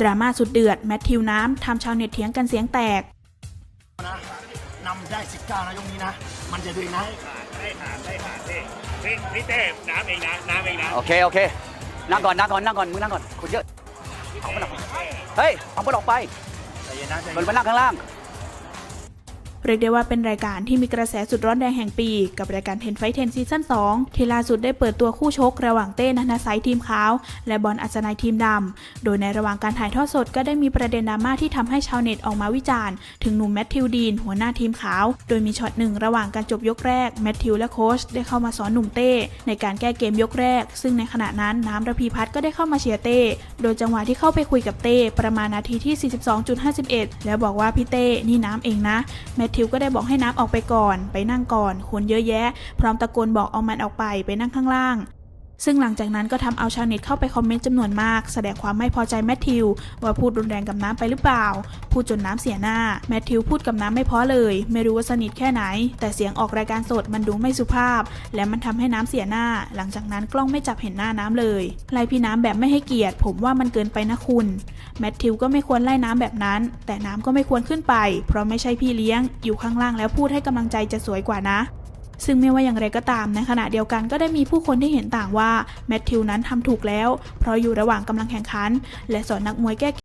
ดราม่าสุดเดือด แมทธิวน้ำทำชาวเน็ตเถียงกันเสียงแตกนะนำได้ 19นะยกนี้นะ มันจะดีนะได้ผ่านได้ผ่านพี่พี่พี่เต้น้ำเองนะน้ำเองนะ โอเค โอเค นั่งก่อน นั่งก่อน นั่งก่อน มึงนั่งก่อน คนเยอะ เอามันออกไปเฮ้ย เอามันออกไปใจเย็นนะใจมันเย็นมานั่งข้างล่าง เรียกได้ว่าเป็นรายการที่มีกระแสสุดร้อนแรงแห่งปี กับรายการ10 Fight 10ซีซั่น2ที่ล่าสุดได้เปิดตัวคู่ชก ระหว่างเต้นัทไซทีมขาว และบอลอัศนัยทีมดำ โดยในระหว่างการถ่ายทอดสดก็ได้มีประเด็นดราม่าที่ทำให้ชาวเน็ตออกมาวิจารณ์ ถึงหนุ่มแมทธิวดีน หัวหน้าทีมขาว โดยมีช็อตหนึ่งระหว่างการจบยกแรก แมทธิวและโค้ชได้เข้ามาสอนหนุ่มเต้ ในการแก้เกมยกแรก ซึ่งในขณะนั้นน้ำระพีพัฒน์ก็ได้เข้ามาเชียร์เต้ โดยจังหวะที่เข้าไปคุยกับเต้ประมาณนาทีที่ 42.51 แล้วบอกว่าพี่เต้นี่น้ำเองนะ แมทธิวก็ได้บอกให้น้ำออกไปก่อน ไปนั่งก่อนคนเยอะแยะ พร้อมตะโกนบอกเอามันออกไปไปนั่งข้างล่าง ซึ่งหลังจากนั้นก็ทำเอาชาวเน็ตเข้าไปคอมเมนต์จำนวนมาก แสดงความไม่พอใจแมทธิว ว่าพูดรุนแรงกับน้ำไปหรือเปล่า พูดจนน้ำเสียหน้า แมทธิวพูดกับน้ำไม่พอเลย ไม่รู้ว่าสนิทแค่ไหน แต่เสียงออกรายการสดมันดูไม่สุภาพ และมันทำให้น้ำเสียหน้า หลังจากนั้นกล้องไม่จับเห็นหน้าน้ำเลยไล่พี่น้ำแบบไม่ให้เกียรติ ผมว่ามันเกินไปนะคุณแมทธิวก็ไม่ควรไล่น้ำแบบนั้น แต่น้ำก็ไม่ควรขึ้นไป เพราะไม่ใช่พี่เลี้ยง อยู่ข้างล่างแล้วพูดให้กำลังใจจะสวยกว่านะ ซึ่งไม่ว่าอย่างไรก็ตามในขณะเดียวกันก็ได้มีผู้คนที่เห็นต่างว่าแมทธิวนั้นทำถูกแล้ว เพราะอยู่ระหว่างกำลังแข่งขัน และสอนนักมวยแก้